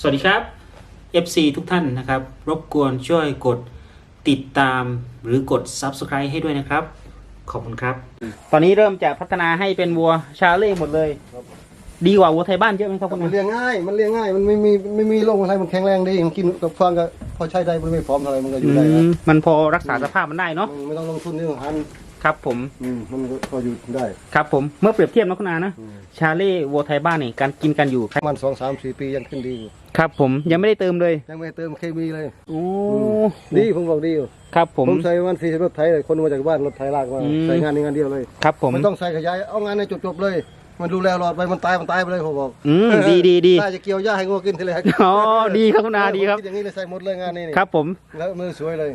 สวัสดีครับ FC ทุกท่านนะครับ รบกวนช่วยกดติดตามหรือกด Subscribe ให้ด้วยนะครับ ขอบคุณครับ ตอนนี้เริ่มจะพัฒนาให้เป็นวัวชาเล่หมดเลยครับดีกว่าวัวไทยบ้านเยอะไหมครับคุณมันอาเลี้ยงง่าย มันเลี้ยงง่าย มันไม่มีไม่มีโรคอะไร มันแข็งแรงดีมันกินกับฟางก็พอใช้ได้ มันไม่พร้อมเท่าไหรมันก็อยู่ได้อืนะมมันพอรักษาสภาพมันได้เนาะมันไม่ต้องลงทุนเรื่องอาหาร ครับผม อืมมันก็พออยู่ได้ ครับผม เมื่อเปรียบเทียบนะคุณอานะ อืม ชาเล่วัวไทยบ้านนี่การกินกันอยู่มันสองสามสี่ปียังขึ้นดีอยู่ครับผม ยังไม่ได้เติมเลยยังไม่เติมเคมีเลย โอ้ดีผมบอกดีอยู่ครับผม ผมใส่วันสี่รถไถเลยคนมาจากบ้านรถไถลากมาอืม ใส่งานนี้งานเดียวเลยครับผม มันต้องใส่ขยายเอางานในจบๆเลย มันดูแลหลอดไปมันตายมันตายไปเลยผมบอกอืมดีดีดีน่าจะเกี่ยวหญ้าให้งัวกินทีแรกอ๋อดีครับคุณอาดีครับ ผมดอย่างนี้เลยใส่หมดเลยงานนี้นี่ครับผม แล้วมือสวยเลย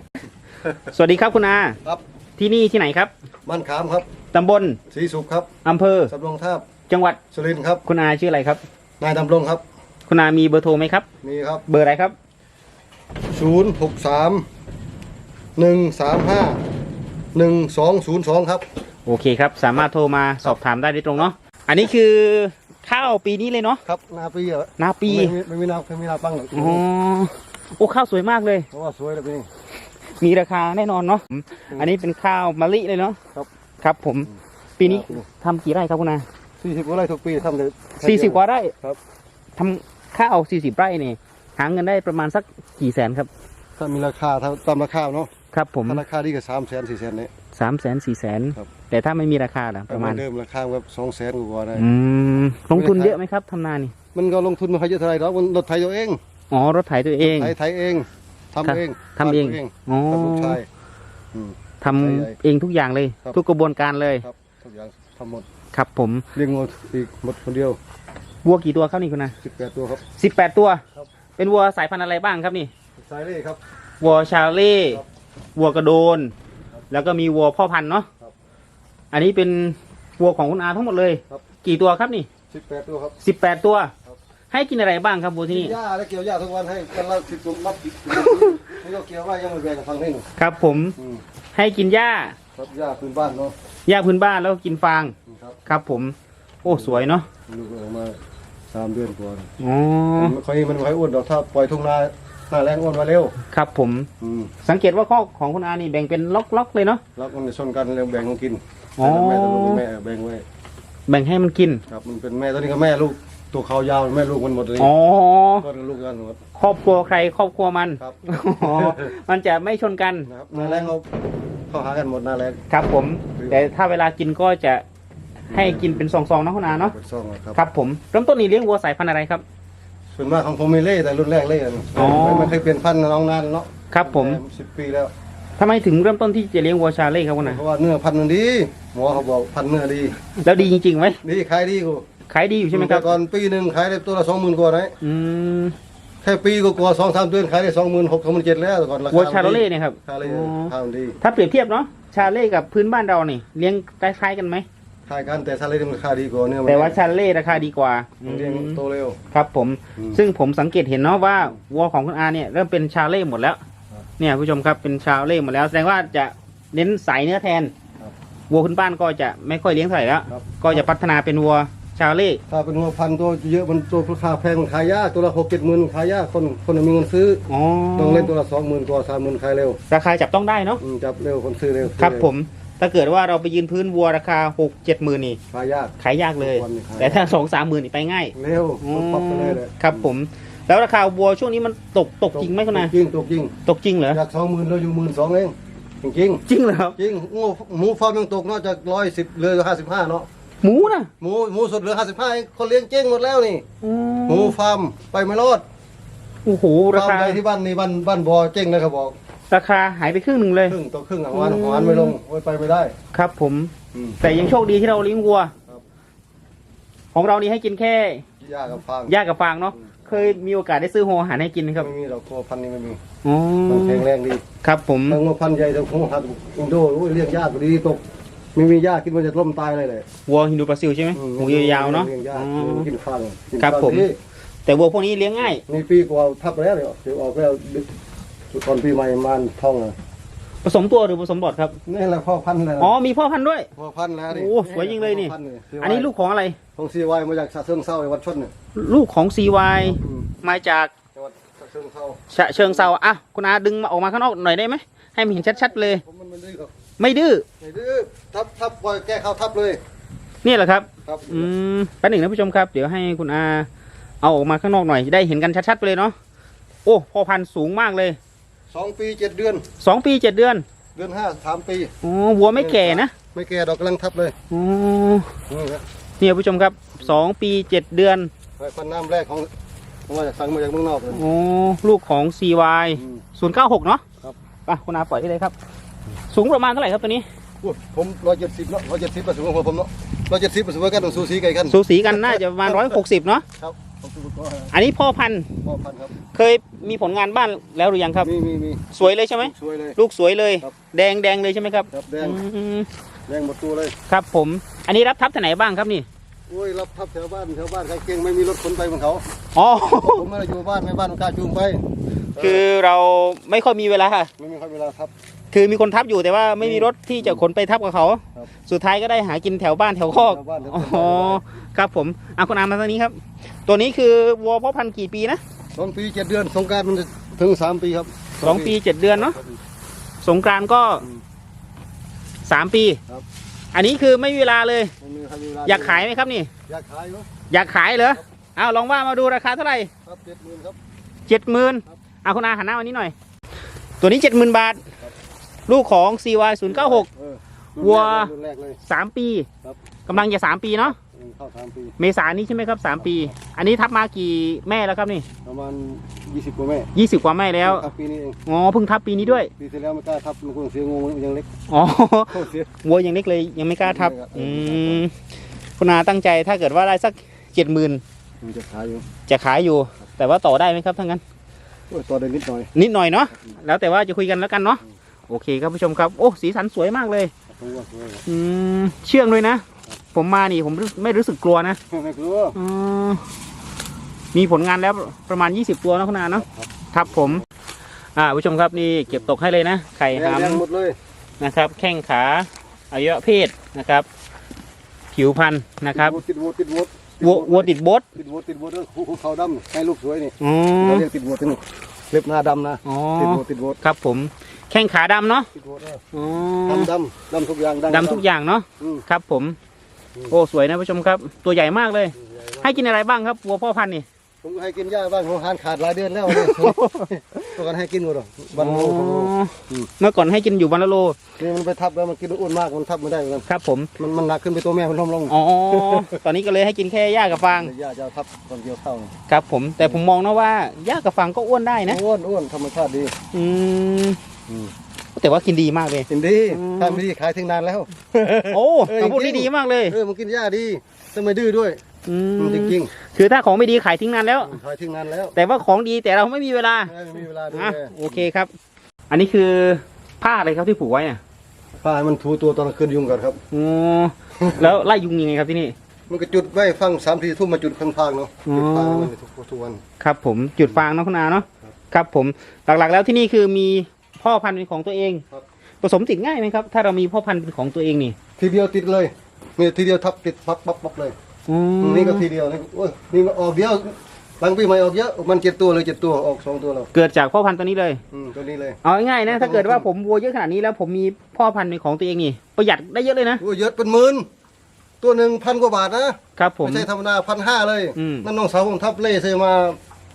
สวัสดีครับคุณอา ครับ ที่นี่ที่ไหนครับมันขามครับตำบลสีสุขครับอำเภอ สำโรงทาบจังหวัดสุรินทร์ครับ คุณอาชื่ออะไรครับ นายดำรงครับ คุณอามีเบอร์โทรไหมครับ มีครับ เบอร์อะไรครับศูนย์หกสามหนึ่งสามห้าหนึ่งสองศูนย์สองครับ โอเคครับ สามารถโทรมาสอบถามได้โดยตรงเนาะอันนี้คือข้าวปีนี้เลยเนาะครับนาปีเหรอนาปีไม่มีไม่มีนาไม่มีนาปังหรอกอ๋อโอ้ข้าวสวยมากเลยเพราะว่าสวยแล้วพี่นี่ มีราคาแน่นอนเนาะอันนี้เป็นข้าวมะลิเลยเนาะครับครับผมปีนี้ทำกี่ไร่ครับคุณอาสี่สิบกว่าไร่ทุกปีทำเลยสี่สิบกว่าไร่ครับทำข้าวสี่สิบไร่เนี่ยหาเงินได้ประมาณสักกี่แสนครับ ถ้ามีราคาถ้าตามราคาเนาะครับผมถ้าราคาดีก็สามแสนสี่แสนเนี่ย สามแสนสี่แสนครับ แต่ถ้าไม่มีราคาล่ะประมาณเดิมราคาแบบสองแสนกว่าๆได้อืมลงทุนเยอะไหมครับทำนานี่มันก็ลงทุนไมาค่อยเยอะเท่าไหรหรอกมันรถไถตัวเองอ๋อรถไถตัวเองไถไถเอง ทำเองทำเองบ้านตัวอ๋อทำลูกชายอืมทำใหญ่ๆเองทุกอย่างเลยครับทุกกระบวนการเลยครับทุกอย่างทำหมดครับผมเลี้ยงงูอีกหมดคนเดียววัวกี่ตัวครับนี่คุณนะสิบแปดตัวครับสิบแปดตัวครับเป็นวัวสายพันธุ์อะไรบ้างครับนี่สายเล่ครับวัวชาเล่ครับวัวกระโดน แล้วก็มีวัวพ่อพันธุ์เนาะครับอันนี้เป็นวัวของคุณอาทั้งหมดเลยครับกี่ตัวครับนี่สิบแปดตัวครับสิบแปดตัวครับ ให้กินอะไรบ้างครับวัวที่นี่หญ้าและเกี่ยวหญ้าทุกวันให้กันละสิบตัวรับสิบนี่ก็เกี่ยวว่ายังไม่แบ่งกับฟังนี่ครับ ผมอืมให้กินหญ้าครับหญ้าพื้นบ้านเนาะหญ้าพื้นบ้านแล้วก็กินฟางครับครับ ผม โอ้สวยเนาะลูกออกมาสามเดือนกว่าอ๋อมันค่อยมันไม่ค่อยอ้วนดอกถ้าปล่อยทุ่งนาหน้าแรงอ้วนมาเร็ว ครับผม อืมสังเกตว่าข้อของคุณอานี่แบ่งเป็นล็อกๆเลยเนาะ แล้วมันจะชนกันแล้วแบ่งกันกินอ๋อ แม่ตัวลูกแม่แบ่งไว้ แบ่งให้มันกิน ครับมันเป็นแม่ตัวนี้ก็แม่ลูก ตัวเขายาวแม่ลูกมันหมดเลยอ๋อก็ลูกกันหมด ครอบครัวใครครอบครัวมันครับ อ๋อมันจะไม่ชนกันนะครับหน้าแรงเขาเข้าหากันหมดหน้าแรง ครับผมแต่ถ้าเวลากินก็จะให้กินเป็นซองๆนะคุณอาเนาะเป็นซ่องอะครับครับผมเริ่มต้นนี่เลี้ยงวัวสายพันธุ์อะไรครับ ส่วนมากของผมมีเล่แต่รุ่นแรกเล่กันอ๋อ ไม่ไม่เคยเปลี่ยนพันธุ์น้องนานเนาะครับผมสิบปีแล้ว ทำไมถึงเริ่มต้นที่จะเลี้ยงวัวชาเล่ครับคุณอาเพราะว่าเนื้อพันธุ์มันดี หมอเขาบอกพันธุ์เนื้อดี แล้วดีจริงๆไหม ดีขายดีกู ขายดีอยู่ใช่ไหมครับแต่ก่อนปีหนึ่งขายได้ตัวละสองหมื่นกว่านะอืมแค่ปีก็กว่าสองสามเดือนขายได้สองหมื่นหกสองหมื่นเจ็ดแล้วแต่ก่อนราคาวัวชาเล่เนี่ยครับชาเล่อ๋อราคามันดีถ้าเปรียบเทียบเนาะชาเล่กับพื้นบ้านเรานี่เลี้ยงคล้ายๆกันไหมขายกันแต่ชาเล่มันราคาดีกว่าเนื้อมันแต่ว่าชาเล่ราคาดีกว่ามันเลี้ยงโตเร็วครับผมอืมซึ่งผมสังเกตเห็นเนาะว่าวัวของคุณอาเนี่ยเริ่มเป็นชาเล่หมดแล้วครับเนี่ยผู้ชมครับเป็นชาเล่หมดแล้วแสดงว่าจะเน้นสายเนื้อแทนครับวัวพื้นบ้านก็จะไม่ค่อยเลี้ยงเท่าไหร่แล้วครับก็จะพัฒนาเป็นวัว ชาเล่ถ้าเป็นงัวพันธุ์ตัวเยอะมันตัวราคาแพงมันขายยากตัวละหกเจ็ดหมื่นขายยากคนคนมีเงินซื้ออ๋อต้องเล่นตัวละสองหมื่นกว่าสามหมื่นขายเร็วราคาจับต้องได้เนาะอืมจับเร็วคนซื้อเร็วครับซื้อเวผม ถ้าเกิดว่าเราไปยืนพื้นวัวราคาหกเจ็ดหมื่นนี่ขายยาก ขายยากเลยวันนี้ขายแต่ถ้าสองสามหมื่นนี่ไปง่ายเร็วปั๊บไปเลยเลยครับผมแล้วราคาวัวช่วงนี้มันตกตกจริงไหมคุณอาจริงตกจริงตกจริงเหรออยากสองหมื่นเราอยู่หมื่นสองเองจริงจริงจริงเหรอครับๆจริงงูหมูฟาร์มยังตกนอกจากร้อยสิบเหลยห้าสิบห้าเนาะ หมูนะหมูหมูสดเหลือห้าสิบห้าคนเลี้ยงเจ๊งหมดแล้วนี่ อืหมูฟาร์มไปไม่รอดโอ้โหราฟาร์มคาใดที่บ้านนี่บ้านบ้านบอเจ๊งเลยเขาบอกราคาหายไปครึ่งหนึ่งเลย ครึ่งต่อครึ่งอะหวานหวานไม่ลงโอ้ยไปไม่ได้ครับ ผม อืม แต่ยังโชคดีที่เราเลี้ยงวัวครับ ของเรานี่ให้กินแค่ยากกับฟางหญ้ากับฟางเนาะอืมเคยมีโอกาสได้ซื้อหัวอาหารให้กินไหมครับไม่มีเราตัวพันธุ์นี้ไม่มีอ๋อมันแข็งแรงดีครับผม ทั้งงูพันธุ์ใหญ่ทั้งงูหัดอินโดโอ้ยเลี้ยงยากกว่าดีตก ไม่มีหญ้ากินมันจะล่มตายเลยเลยวัวฮินดูบราซิลใช่ไหมอืมหูยาวๆเนาะเลี้ยงยาอ๋กอกินฟางกินครับฟางผมดีแต่วัวพวกนี้เลี้ยงง่าย นี่ปีกว่าทับแล้วเดี๋ยวเดี๋ยวออกแล้วตอนปีใหม่มันท่องอะผสมตัวหรือผสมบอดครับ นี่แหละพ่อพันธุ์เลยอ๋อมีพ่อพันธุ์ด้วย พ่อพันธุ์แล้วนี่โอ้สวยจริงเลยนี่ พ่พัธุ์อันนี้ลูกของอะไร ของซีวายมาจากชาเชิงเศร้าไอ้วัดชนเนี่ยลูกของ CY อืมมาจากจังหวัดเชิงเทราฉะเชิงเซาอะคุณอาดึงมาออกมาข้างนอกหน่อยได้ไหมให้มันเห็นชัดๆเลย ผมมันไม่ดื้อครับ ไม่ดื้อไม่ดื้อทับทับปล่อยแก้เข้าทับเลย นี่แหละครับ ครับอืมแป๊บหนึ่งนะผู้ชมครับ เดี๋ยวให้คุณอาเอาออกมาข้างนอกหน่อยจะได้เห็นกันชัดๆไปเลยเนาะ โอ้พ่อพันธุ์สูงมากเลย สองปีเจ็ดเดือน สองปีเจ็ดเดือน เดือนห้าสามปีโอ้วัวไม่แก่นะ ไม่แก่ดอกกำลังทับเลยโอ้นี่ครับเนี่ยผู้ชมครับสองปีเจ็ดเดือนไฟฟันน้ำแรกของผมมาจากสั่งมาจากเมืองนอกเลย โอ้ ลูกของ CY อืมศูนย์เก้าหกเนาะครับ ไปคุณอาปล่อยได้เลยครับ สูงประมาณเท่าไหร่ครับตัวนี้โอ้ยผมร้อยเจ็ดสิบเนาะร้อยเจ็ดสิบประสูงของผมเนาะร้อยเจ็ดสิบประสูงกันต้องสูสีกันกันสูสีกันน่าจะประมาณร้อยหกสิบเนาะครับผมสูงก็อันนี้พ่อพันธุ์พ่อพันธุ์ครับเคยมีผลงานบ้านแล้วหรือยังครับมีมีมีสวยเลยใช่ไหมสวยเลยลูกสวยเลยครับแดงแดงเลยใช่ไหมครับครับแดงอืมแดงหมดตัวเลยครับผม อันนี้รับทับที่ไหนบ้างครับนี่โอ้ยรับทับแถวบ้านแถวบ้านใครเก่งไม่มีรถขนไปของเขาอ๋อผมไม่ได้อยู่บ้านไม่บ้านกล้าจูงไป คือเราไม่ค่อยมีเวลาไม่มีใครเวลาทับ คือมีคนทับอยู่แต่ว่าไม่มีรถที่จะขนไปทับกับเขา ครับ สุดท้ายก็ได้หากินแถวบ้านแถวคอกแถวบ้านแถวอ๋คอกอครับผมอะคุณอามาตรงนี้ครับ ตัวนี้คือวัวพ่อพันธุ์กี่ปีนะสองปีเจ็ดเดือนสงกรารมันจะถึงสามปีครับสองปีเจ็ดเดือนเนาะสงกรานต์ก็อืมสามปี ครับ อันนี้คือไม่มีเวลาเลย ไม่มีใครมีเวลาอยากขายไหมครับนี่ อยากขายเหรออยากขายเหรอเอาลองว่ามาดูราคาเท่าไหร่ครับเจ็ดหมื่นครับ เจ็ดหมื่นครับเอาคุณอาหันหน้ามานี้หน่อย ตัวนี้เจ็ดหมื่นบาท ลูกของ CY 0 9 6 เออวัว รุ่นแรกเลยสามปีครับ กำลังจะสามปีเนาะเออเข้าสามปี เมษายนนี้ใช่ไหมครับสามปี อันนี้ทับมากี่แม่แล้วครับนี่ประมาณยี่สิบกว่าแม่ยี่สิบกว่าแม่แล้วครับปีนี้เองอ๋อเพิ่งทับปีนี้ด้วยปีที่แล้วไม่กล้าทับมันคงเสียงูมันยังเล็กอ๋อ โคตรเสีย วัวยังเล็กเลยยังไม่กล้าทับไม่กล้าอืมคุณอาตั้งใจถ้าเกิดว่าได้สักเจ็ดหมื่นมันจะขายอยู่จะขายอยู่ แต่ว่าต่อได้ไหมครับทั้างนั้น โอ้ยตัวเดินนิดหน่อยนิดหน่อยเนาะแล้วแต่ว่าจะคุยกันแล้วกันเนาะ โอเคครับผู้ชมครับโอ้สีสันสวยมากเลยผมว่าสวยอืมเชื่องด้วยนะ ผมมานี่ผมไม่รู้สึกกลัวนะไม่กลัวอืมมีผลงานแล้วประมาณ 20 ตัวนะคุณอาเนาะครับผม อ่าผู้ชมครับนี่เก็บตกให้เลยนะไข่แดหางแดงมหมดเลยนะครับ แข้งขาอวัยวะเพศนะครับ ผิวพรรณนะครับติดวัวติดวัววัววัวติดโบทติดวัวติดวัวเรื่องคู่เขาดำให้ลูกสวยนี่อ๋อเราเรียกติดวัวติดนี่เล็บหน้าดำนะอ๋อติดวัวติดวัวครับผม แข้งขาดำเนาะติดวัวเด้ออ๋อดำดำดำทุกอย่างดำทุกอย่างเนาะอืมครับผมอืมโอ้สวยนะผู้ชมครับ ตัวใหญ่มากเลย ให้กินอะไรบ้างครับวัวพ่อพันธุ์นี่ผมก็ให้กินหญ้าบ้างของหานขาดหลายเดือนแล้วเนี่ยตัวกันให้กินหมดหรอวันโลของโลอ๋ออืมเมื่อก่อนให้กินอยู่วันละโลนี่มันไปทับแล้วมันกินอ้วนมากมันทับไม่ได้เหมือนกันครับ ผมมันมันหนักขึ้นไปตัวแม่มันล้มลงอ๋อตอนนี้ก็เลยให้กินแค่หญ้ากับฟางหญ้าจะเอาทับตอนเกี่ยวข้าวนี่ครับ ผมแต่ผมมองนะว่าหญ้ากับฟางก็อ้วนได้นะอ้วนอ้วนธรรมชาติดี อืมอืม แต่ว่ากินดีมากเลย กินดีอืมถ้าไม่ดีขายทิ้งนานแล้ว โอ้เออคำพูดจรินี้งๆดีมากเลยเออมันกินหญ้าดีแต่ไม่ดื้อด้วยอือืมมจริงคือถ้าของไม่ดีขายทิ้งนานแล้วๆขายทิ้งนานแล้ว แต่ว่าของดีแต่เราไม่มีเวลาไม่มีเวลาดูอะแลโอเคครับ อันนี้คือผ้าอะไรครับที่ผูกไว้น่ะผ้าให้มันถูตัวตอนกลางคืนยุงก่อนครับอ๋อแล้วไล่ยุงยังไงครับที่นี่มันก็จุดไว้ฟังสามทีทุ่มมาจุดข้างๆเนาะอ๋อจุดฟางมันทุกทุกวันครับผมจุดฟางเนาะคุณอาเนาะครับครับผมหลักๆแล้วที่นี่คือมี พ่อพันธุ์เป็นของตัวเองครับ ผสมติดง่ายไหมครับ ถ้าเรามีพ่อพันธุ์เป็นของตัวเองนี่ทีเดียวติดเลยนี่ทีเดียวทับติดปั๊บปั๊บปั๊บเลย อืมนี่ก็ทีเดียวนี่โอ้ยนี่มันออกเดียวหลังปีใหม่ออกเยอะ มันเจ็ดตัวเลยเจ็ดตัวออกสองตัวแล้วเกิดจากพ่อพันธุ์ตัวนี้เลย อืมตัวนี้เลย เอาง่ายๆนะ ถ้าเกิดว่าผมวัวเยอะขนาดนี้แล้วผมมีพ่อพันธุ์เป็นของตัวเองนี่ประหยัดได้เยอะเลยนะโอ้ยเยอะเป็นหมื่นตัวหนึ่งพันกว่าบาทนะครับผม ไม่ใช่ธรรมดาพันห้าเลย อืม นั่นน้องสาวผมทับเล่ซื้อมา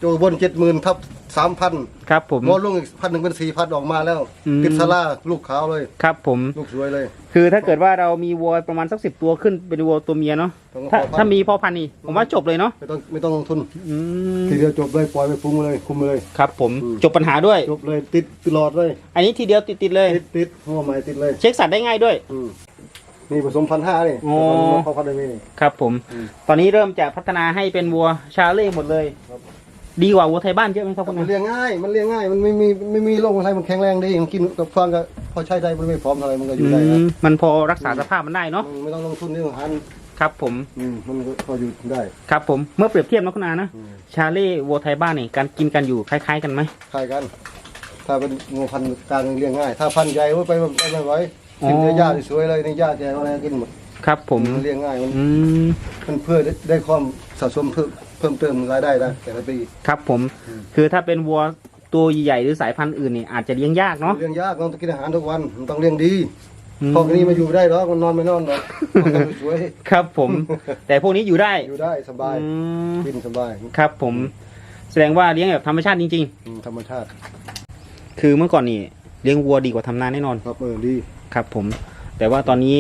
โจบนเจ็ดหมื่นทับสามพันครับผมมอลงอีกพันหนึ่งเป็นสี่พันออกมาแล้ว อืม ติดซาร่าลูกขาวเลย ครับผม ลูกสวยเลย คือถ้าเกิดว่าเรามีวัวประมาณสักสิบตัวขึ้นเป็นวัวตัวเมียเนาะต้องถ้าขอพัน ถ้ามีพ่อพันธุ์นี่ผมว่าจบเลยเนาะไม่ต้องไม่ต้องลงทุน อืมทีเดียวจบเลยปล่อยไปปรุงเลย คุมเลย ครับผมอืม จบปัญหาด้วย จบเลยติดตลอดเลย อันนี้ทีเดียวติดๆเลย ติดติดหัวใหม่ติดเลยเช็คสัตว์ได้ง่ายด้วย อืมนี่ผสมพันห้านี่อ๋อ เขาพันได้ไหมนี่ ครับผม อืม ตอนนี้เริ่มจะพัฒนาให้เป็นวัวชาเล่หมดเลย ครับ ดีกว่าวัวไทยบ้านเยอะไหมครับคุณมันอาเลี้ยงง่าย มันเลี้ยงง่าย มันไม่มีไม่มีโรคอะไรมันแข็งแรงดีมันกินกับฟางก็พอใช้ได้ มันไม่พร้อมอะไรมันก็อยู่ได้อืนะมมันพอรักษาสภาพมันได้เนาะมันไม่ต้องลงทุนเรื่องอาหารครับผมอืมมันก็พออยู่ได้ครับผมเมื่อเปรียบเทียบนะคุณอานะ อืมชาเล่วัวไทยบ้านนี่การกินกันอยู่คล้าย ๆ กันไหมคล้ายกัน ถ้าเป็นงูพันธุ์กลางเลี้ยงง่าย ถ้าพันธุ์ใหญ่โอ้ยไปไปไม่ไหวอ๋อกินแต่หญ้าสวยๆเลยนี่หญ้าแกอะไรกินหมดครับผม มันเลี้ยงง่ายมัน อืมมันเพื่อได้ได้ความสะสมเพื่อ เพิ่มเติมรายได้นะแต่ละปี ครับผม อืม คือถ้าเป็นวัวตัวใหญ่ๆหรือสายพันธุ์อื่นนี่อาจจะเลี้ยงยากเนาะเลี้ยงยากเราต้องกินอาหารทุกวันมันต้องเลี้ยงดีอืมพวกนี้มาอยู่ได้หรอกมันนอนไม่นอนหรอกมันก็สวยครับผม แต่พวกนี้อยู่ได้อยู่ได้สบายอืมกินสบายครับผม แสดงว่าเลี้ยงแบบธรรมชาติจริง อืมธรรมชาติๆ คือเมื่อก่อนนี่เลี้ยงวัวดีกว่าทำนาแน่นอนครับเออดีครับ ผม แต่ว่าตอนนี้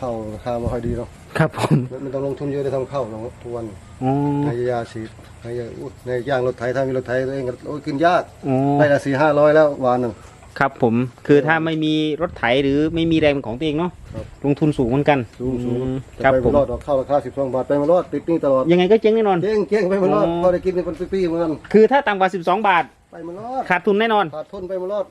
ข้าวราคาไม่ค่อยดีหรอกครับผมมันต้องลงทุนเยอะได้ทำข้าวเนาะทุกวัน อ๋อในยาฉีดในยาอุ๊ยในย่างรถไถถ้ามีรถไถตัวเองก็โอ้ยกินยากอ๋อได้ละสี่ห้าร้อยแล้ววันหนึ่ง ครับผมคือถ้าไม่มีรถไถหรือไม่มีแรงเป็นของตัวเองเนาะครับ ลงทุนสูงเหมือนกันสูงสูงอืมจะครับไปผมไม่รอดหรอกข้าวราคาสิบสองบาทไปไม่รอดติดหนี่ตลอดยังไงก็เจ๊งแน่นอน เจ๊งเจ๊งไปไม่รอดอ๋อ พอได้กินเป็นปีๆเหมือนกันคือถ้าต่ำกว่า 12 บาท ไปไม่รอดขาดทุนแน่นอน ขาดทุนไปไม่รอด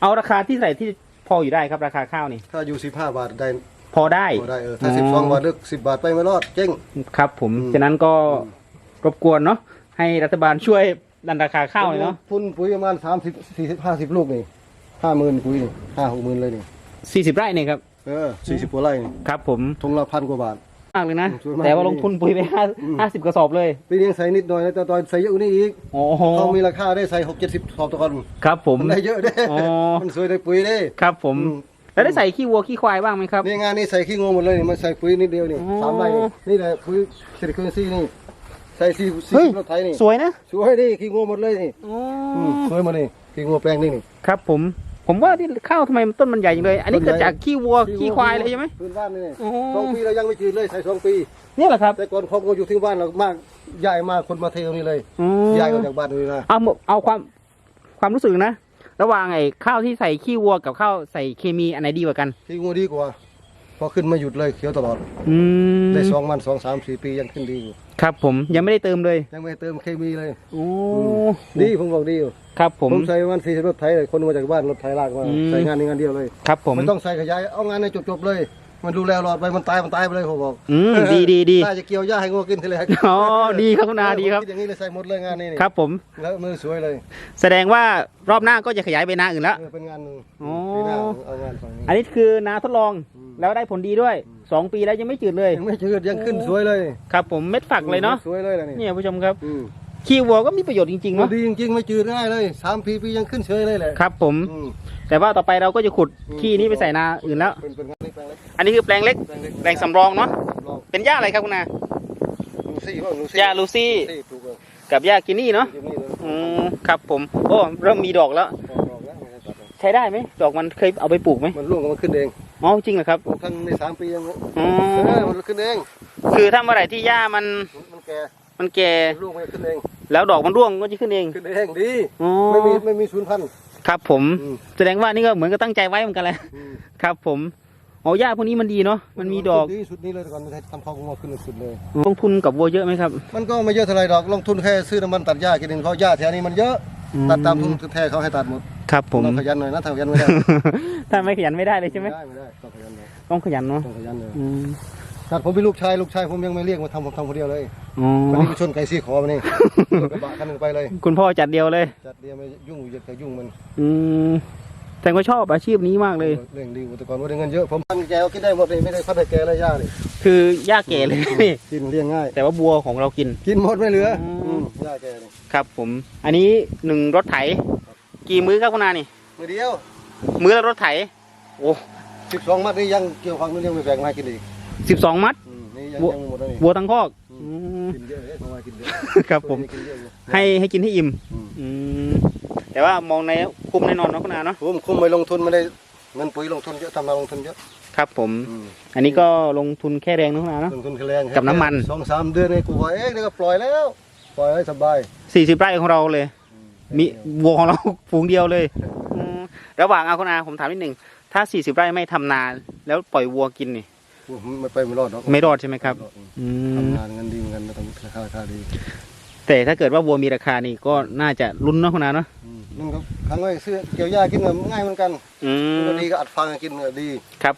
เอาราคาที่ใส่ที่พออยู่ได้ครับราคาข้าวนี่ ถ้าอยู่สิบห้าบาทได้ พอได้พอได้เออถ้าสิบสองบาทหรือสิบบาทไปไม่รอดเจ๊ง ครับผมอืม ฉะนั้นก็รบกวนเนาะให้รัฐบาลช่วยดันราคาข้าวหน่อยเนาะทุนปุ๋ยประมาณสามสิบสี่สิบห้าสิบลูกนี่ห้าหมื่นปุ๋ยนี่ห้าหกหมื่นเลยนี่สี่สิบไร่เนี่ยครับเออสี่สิบกว่าไร่นี่ครับผมทุงละพันกว่าบาท มากเลยนะ สวยมากแต่ว่าลงทุนปุ๋ยไปห้าอืม ห้าสิบกระสอบเลยปีนี้ยังใส่นิดหน่อยนะแต่ตอนใส่เยอะกว่านี้อีกโอ้โหเขามีราคาได้ใส่หกเจ็ดสิบสอบต่อคนครับผม มันได้เยอะเด้อ๋อ มันสวยได้ปุ๋ยเด้ครับผม อืม แล้วได้ใส่ขี้วัวขี้ควายบ้างไหมครับ นี่งานนี้ใส่ขี้งูหมดเลยนี่มันใส่ปุ๋ยนิดเดียวนี่อ๋อสามไร่นี่นี่แหละปุ๋ยเศรษฐกิจซี่นี่ใส่สี่สี่เฮ้ยสิบรถไถนี่สวยนะสวยดิขี้งูหมดเลยนี่อ๋ออืมสวยหมดนี่ขี้งูแปลงนี่นี่ครับ ผมผมว่าที่ข้าวทำไมมันต้นมันใหญ่จังเลย อันนี้ต้นเกิดใหญ่จากขี้วัวขี้ควายเลยใช่ไหมพื้นบ้านนี่อ๋อสองปีเรายังไม่จืดเลยใส่สองปีเนี่ยแหละครับแต่ก่อนเขาก็อยู่ที่บ้านเรามากใหญ่มากคนมาเทตรงนี้เลยอ๋อใหญ่กว่าจากบ้านนี่นะเอาหมดเอาความความรู้สึกนะ ระหว่างไอ้ข้าวที่ใส่ขี้วัวกับข้าวใส่เคมีอันไหนดีกว่ากันขี้งูดีกว่า พอขึ้นมาหยุดเลยเขียวตลอด อืมได้สองวันสองสามสี่ปียังขึ้นดีอยู่ ครับผมยังไม่ได้เติมเลยยังไม่เติมเคมีเลย โอ้ดีผมบอกดีอยู่ ครับผม ผมใส่วันสี่สิบรถไถเลยคนมาจากบ้านรถไถลากมา อืม ใส่งานนี้งานเดียวเลย ครับผม ไม่ต้องใส่ขยาย เอางานในจบๆเลย มันดูแลรอดไปมันตายมันตายไปเลยผมบอกอืมดีดีดีน่าจะเกี่ยวหญ้าให้งูกินทีแรกอ๋อดีครับคุณอาดีครับผมดอย่างนี้เลยใส่หมดเลยงานนี้นี่ครับ ผมแล้วมือสวยเลย แสดงว่ารอบหน้าก็จะขยายไปนาอื่นแล้วเออเป็นงานหนึ่งอ๋อปีหน้าเอางานฝั่งนี้อันนี้คือนาทดลองอืมแล้วได้ผลดีด้วยสองปีแล้วยังไม่จืดเลยยังไม่จืดยังขึ้นสวยเลย ครับ ผมเม็ดฝักเลยเนาะสวยเลยนะนี่เนี่ยผู้ชมครับอืมขี้วัวก็มีประโยชน์จริงๆเนาะดีจริงๆไม่จืดง่ายเลยสามปีปียังขึ้นเฉยเลยแหละครับ ผมอืม แต่ว่าต่อไปเราก็จะขุดขี้นี้ไปใส่นาอื่นแล้ว เป็นเป็นงานนี้แปลงเล็กอันนี้คือแปลงเล็ก แปลงเล็กแปลงสำรองเนาะ ลองเป็นหญ้าอะไรครับคุณอาลูซี่บ้างลูซี่หญ้าลูซี่ซี่ปลูกเลยกับหญ้ากินนี่เนาะ อยู่นี่เลยอืมครับผม โอ้เริ่มมีดอกแล้ว ออกดอกแล้วไม่ได้ตัดเลยใช้ได้ไหม ดอกมันเคยเอาไปปลูกไหมมันร่วงก็มันขึ้นเองอ๋อจริงเหรอครับปลูกทั้งในสามปียังอ๋อเออมันขึ้นเองคือถ้าเมื่อไหร่ที่หญ้ามันมันแก่มันแก่มันร่วงมันขึ้นเองแล้วดอกมันร่วงก็จะขึ้นเอง ขึ้นเองดี อ๋อ ไม่มีไม่มีศูนย์พันธุ์ ครับผมอืมแสดงว่านี่ก็เหมือนกับตั้งใจไว้เหมือนกันแหละอืมครับ ผมอ๋อหญ้าพวกนี้มันดีเนาะมันมีดอกดีสุดนี้เลยแต่ก่อนมันทำข้าวงอกขึ้นสุดเลยลงทุนกับวัวเยอะไหมครับ มันก็ไม่เยอะเท่าไหรดอกลงทุนแค่ซื้อน้ำมันตัดหญ้ากินเองเพราะหญ้าแถวนี้มันเยอะอืมตัดตามทุ่งแท้เขาให้ตัดหมดครับผมต้องขยันหน่อยนะถ้าขยันไม่ได้ถ้าไม่ขยันไม่ได้เลยใช่ไหมไม่ได้ไม่ได้ต้องขยันเลยต้องขยันเนาะต้องขยันเลย อืมตัดผมเป็นลูกชายลูกชายผมยังไม่เรียกมาทำผมทำคนเดียวเลยอ๋อวันนี้ไปชนไก่ซี่ขอมานี่ รถกระบะคันหนึ่งไปเลย คุณพ่อจัดเดียวเลย จัดเดียวไม่ยุ่งอย่าไปยุ่งมันอืมแต่ก็ชอบอาชีพนี้มากเลย เร่งดีแต่ก่อนว่าได้เงินเยอะผมพันแกก็กินได้หมดเลยไม่ได้พันให้แกเลยหญ้านี่คือหญ้าแก่เลยนี่กินเลี้ยงง่าย แต่ว่าบัวของเรากิน กินหมดไม่เหลืออืมอืมหญ้าแกนี่ครับ ผม อันนี้หนึ่งรถไถ กี่มื้อครับคุณนานี่ มือเดียวมื้อละรถไถ โอ้ สิบสองมัดนี่ยังเกี่ยวข้องนู่นยังไม่แบ่งมาให้กินอีก สิบสองมัดอืมนี่ยังวัวยังไม่หมดแล้วนี่วัวทั้งคอกอือืม กินเยอะเลยเพราะว่ากินเยอะครับผม กินเยอะอยู่ให้ให้กินให้อิ่มอืมอืมแต่ว่ามองในคุ้มแน่นอนเนาะคุณนาเนาะผมคุ้มไปลงทุนไม่ได้เงินปุ๋ยลงทุนเยอะทำนาลงทุนเยอะครับ ผม อืมอันนี้ก็ลงทุนแค่แรงเนาะคุณนาเนาะ ลงทุนแค่แรงกับน้ำมัน สองสามเดือนนี่กูว่าเอ๊ะนี่ก็ปล่อยแล้ว ปล่อยให้สบายสี่สิบไร่ของเราเลย มีวัวของเรา ฝูงเดียวเลยอืมระหว่างเอาคุณอาผมถามนิดหนึ่งถ้าสี่สิบไร่ไม่ทำนา แล้วปล่อยวัวกินนี่ผม ไม่ไปไม่รอดหรอกไม่รอดใช่ไหมครับไม่อดอืมทำงานเงินดีเหมือนกันนะทำราคาราคาดีแต่ถ้าเกิดว่าวัวมีราคานี่ก็น่าจะลุ้นเนาะคุณอาเนาะอืมนั่นก็ครั้งแรกซื้อเกี่ยวหญ้ากินก็ง่ายเหมือนกันอืมันมก็ดีก็อัดฟังกินก็ดีครับ